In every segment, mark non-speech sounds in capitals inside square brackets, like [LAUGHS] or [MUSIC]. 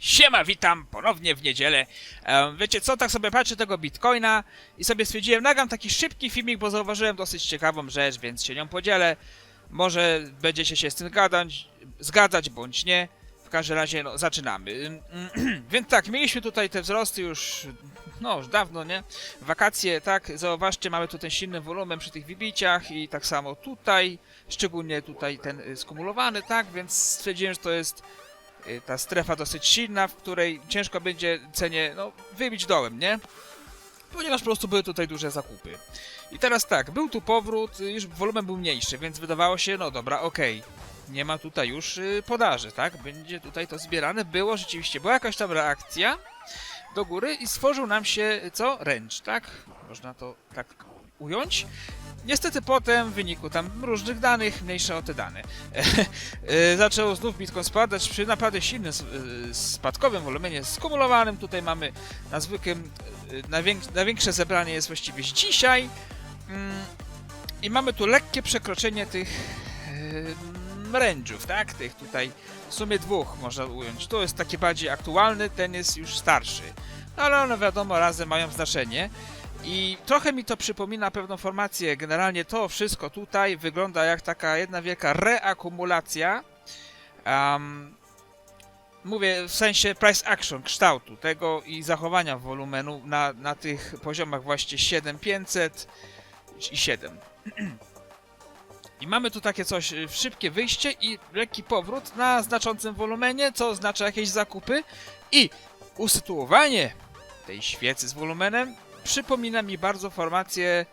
Siema, witam ponownie w niedzielę. Em, wiecie co, tak sobie patrzę tego bitcoina i sobie stwierdziłem, nagram taki szybki filmik, bo zauważyłem dosyć ciekawą rzecz, więc się nią podzielę. Może będziecie się z tym gadać, zgadzać bądź nie. W każdym razie, no, zaczynamy. [CLEARS THROAT] Więc tak, mieliśmy tutaj te wzrosty już, no, już dawno, nie? Wakacje, tak, zauważcie, mamy tutaj silny wolumen przy tych wybiciach i tak samo tutaj, szczególnie tutaj ten y, skumulowany, tak, więc stwierdziłem, że to jest ta strefa dosyć silna, w której ciężko będzie cenie, no, wybić dołem, nie? Ponieważ po prostu były tutaj duże zakupy. I teraz tak, był tu powrót, y, już wolumen był mniejszy, więc wydawało się, no dobra, okej. Nie ma tutaj już y, podaży, tak? Będzie tutaj to zbierane. Było rzeczywiście, była jakaś tam reakcja do góry i stworzył nam się, y, co? Ręcz, tak? Można to tak ująć. Niestety potem w wyniku tam różnych danych, mniejsze o te dane, [LAUGHS] e, zaczął znów Bitcoin spadać przy naprawdę silnym e, spadkowym wolumenie skumulowanym. Tutaj mamy na zwykłym, e, najwięk- największe zebranie jest właściwie dzisiaj. Mm, I mamy tu lekkie przekroczenie tych range'ów, tak? Tych tutaj w sumie dwóch można ująć. To jest taki bardziej aktualny, ten jest już starszy. No ale one wiadomo razem mają znaczenie. I trochę mi to przypomina pewną formację. Generalnie to wszystko tutaj wygląda jak taka jedna wielka reakumulacja. Um, mówię w sensie price action, kształtu tego i zachowania wolumenu na, na tych poziomach właśnie 7500 i 7. [CLEARS THROAT] I mamy tu takie coś, y, szybkie wyjście i lekki powrót na znaczącym wolumenie, co oznacza jakieś zakupy i usytuowanie tej świecy z wolumenem przypomina mi bardzo formację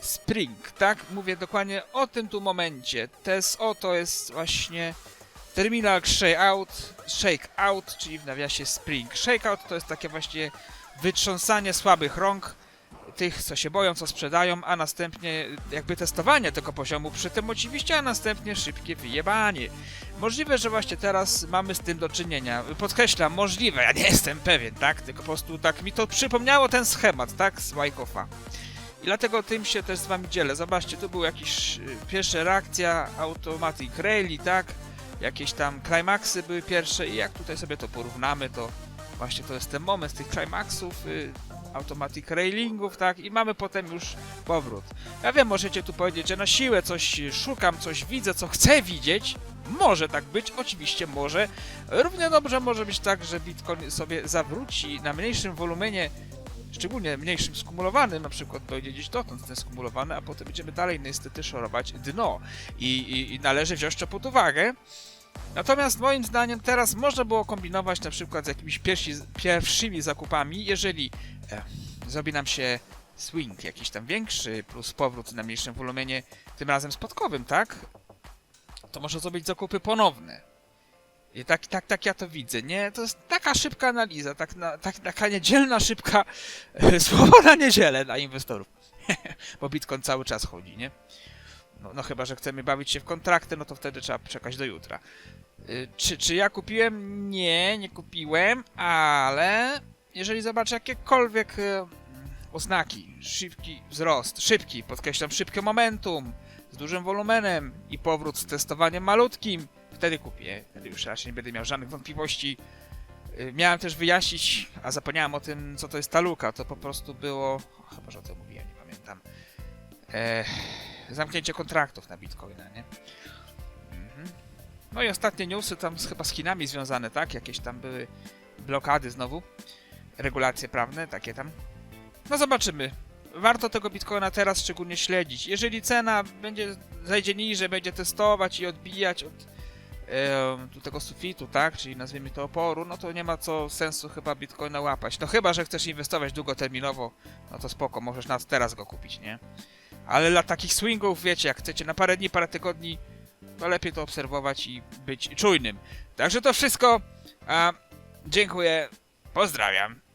Spring, tak? Mówię dokładnie o tym tu momencie. TSO to jest właśnie Terminal Shakeout, shakeout czyli w nawiasie Spring. Shakeout to jest takie właśnie wytrząsanie słabych rąk tych, co się boją, co sprzedają, a następnie jakby testowanie tego poziomu przy tym oczywiście, a następnie szybkie wyjebanie. Możliwe, że właśnie teraz mamy z tym do czynienia. Podkreślam, możliwe, ja nie jestem pewien, tak? Tylko po prostu tak mi to przypomniało ten schemat, tak? Z Wyckoff'a. I dlatego tym się też z wami dzielę. Zobaczcie, tu był jakiś y, pierwsza reakcja Automatic Rally, tak? Jakieś tam climaxy były pierwsze i jak tutaj sobie to porównamy, to właśnie to jest ten moment tych climaxów, y, automatic railingów, tak? I mamy potem już powrót. Ja wiem, możecie tu powiedzieć, że na siłę coś szukam, coś widzę, co chcę widzieć. Może tak być, oczywiście może. Równie dobrze może być tak, że Bitcoin sobie zawróci na mniejszym wolumenie, szczególnie mniejszym skumulowanym, na przykład dojdzie gdzieś dotąd ten skumulowany, a potem będziemy dalej niestety szorować dno. I, i, i należy wziąć to pod uwagę. Natomiast moim zdaniem teraz można było kombinować na przykład z jakimiś pierwsi, pierwszymi zakupami, jeżeli e, zrobi nam się swing jakiś tam większy, plus powrót na mniejszym wolumenie, tym razem spadkowym, tak? To może zrobić zakupy ponowne. I tak, tak, tak ja to widzę, nie? To jest taka szybka analiza, tak, na, tak taka niedzielna, szybka [LAUGHS] słowo na niedzielę dla inwestorów. [LAUGHS] Bo Bitcoin cały czas chodzi, nie? No, no chyba, że chcemy bawić się w kontrakty, no to wtedy trzeba czekać do jutra. Y, Czy, czy ja kupiłem? Nie, nie kupiłem, ale jeżeli zobaczę jakiekolwiek e, oznaki, szybki wzrost, szybki, podkreślam szybkie momentum, z dużym wolumenem i powrót z testowaniem malutkim, wtedy kupię. Wtedy już raczej nie będę miał żadnych wątpliwości. Y, Miałem też wyjaśnić, a zapomniałem o tym, co to jest taluka. To po prostu było. Chyba, że o tym mówiłem, nie pamiętam. Zamknięcie kontraktów na Bitcoina, nie? Mhm. No i ostatnie newsy tam chyba z Chinami związane, tak? Jakieś tam były blokady znowu. Regulacje prawne, takie tam. No zobaczymy. Warto tego Bitcoina teraz szczególnie śledzić. Jeżeli cena będzie zejdzie niżej, będzie testować i odbijać od tu tego sufitu, tak? Czyli nazwijmy to oporu, no to nie ma co sensu chyba Bitcoina łapać. No chyba, że chcesz inwestować długoterminowo, no to spoko, możesz nas teraz go kupić, nie? Ale dla takich swingów, wiecie, jak chcecie na parę dni, parę tygodni, to lepiej to obserwować i być czujnym. Także to wszystko. A, dziękuję. Pozdrawiam.